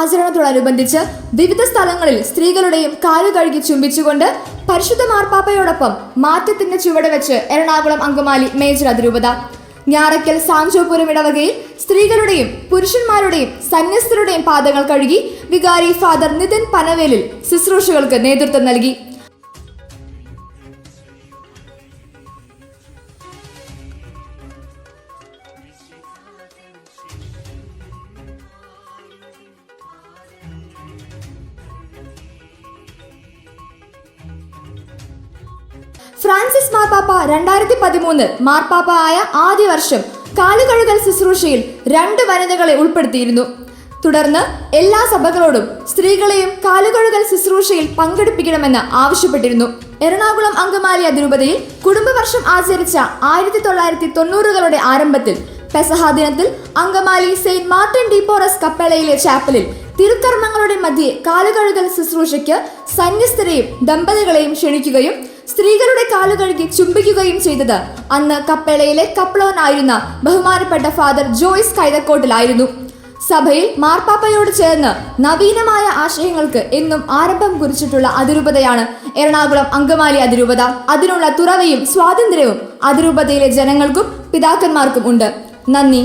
ആചരണത്തോടനുബന്ധിച്ച് വിവിധ സ്ഥലങ്ങളിൽ സ്ത്രീകളുടെയും കാലു കഴുകി ചുംബിച്ചുകൊണ്ട് പരിശുദ്ധ മാർപ്പാപ്പയോടൊപ്പം മാറ്റത്തിന്റെ ചുവട് വെച്ച് എറണാകുളം അങ്കമാലി മേജർ അതിരൂപത. ഞാറയ്ക്കൽ സാഞ്ചോപുരം ഇടവകയിൽ സ്ത്രീകളുടെയും പുരുഷന്മാരുടെയും സന്യസ്തരുടെയും പാദങ്ങൾ കഴുകി വികാരി ഫാദർ നിതിൻ പനവേലിൽ ശുശ്രൂഷകൾക്ക് നേതൃത്വം നൽകി. ഫ്രാൻസിസ് മാർപ്പാപ്പ രണ്ടായിരത്തി പതിമൂന്ന് മാർപ്പാപ്പ ആയ ആദ്യ വർഷം കാലുകഴുകൽ ശുശ്രൂഷയിൽ രണ്ട് വനിതകളെ ഉൾപ്പെടുത്തിയിരുന്നു. തുടർന്ന് എല്ലാ സഭകളോടും സ്ത്രീകളെയും കാലുകഴുകൽ ശുശ്രൂഷയിൽ പങ്കെടുപ്പിക്കണമെന്ന് ആവശ്യപ്പെട്ടിരുന്നു. എറണാകുളം അങ്കമാലി അതിരൂപതയിൽ കുടുംബവർഷം ആചരിച്ച ആയിരത്തി തൊള്ളായിരത്തി തൊണ്ണൂറുകളുടെ ആരംഭത്തിൽ പെസഹാ ദിനത്തിൽ Angamaly Saint Martin de Porres കപ്പേളയിലെ ചാപ്പലിൽ തിരുക്കർമ്മങ്ങളുടെ മധ്യേ കാലുകഴുകൽ ശുശ്രൂഷയ്ക്ക് സന്യസ്തരെയും ദമ്പതികളെയും ക്ഷണിക്കുകയും സ്ത്രീകളുടെ കാലുകഴുകി ചുംബിക്കുകയും ചെയ്തത്. അന്ന് കപ്പേളയിലെ കപ്ലോനായിരുന്ന ബഹുമാനപ്പെട്ട ഫാദർ ജോയ്സ് കൈതക്കോട്ടിലായിരുന്നു. സഭയിൽ മാർപ്പാപ്പയോട് ചേർന്ന് നവീനമായ ആശയങ്ങൾക്ക് എന്നും ആരംഭം കുറിച്ചിട്ടുള്ള അതിരൂപതയാണ് എറണാകുളം അങ്കമാലി അതിരൂപത. അതിനുള്ള തുറവയും സ്വാതന്ത്ര്യവും അതിരൂപതയിലെ ജനങ്ങൾക്കും പിതാക്കന്മാർക്കും ഉണ്ട്. നന്ദി.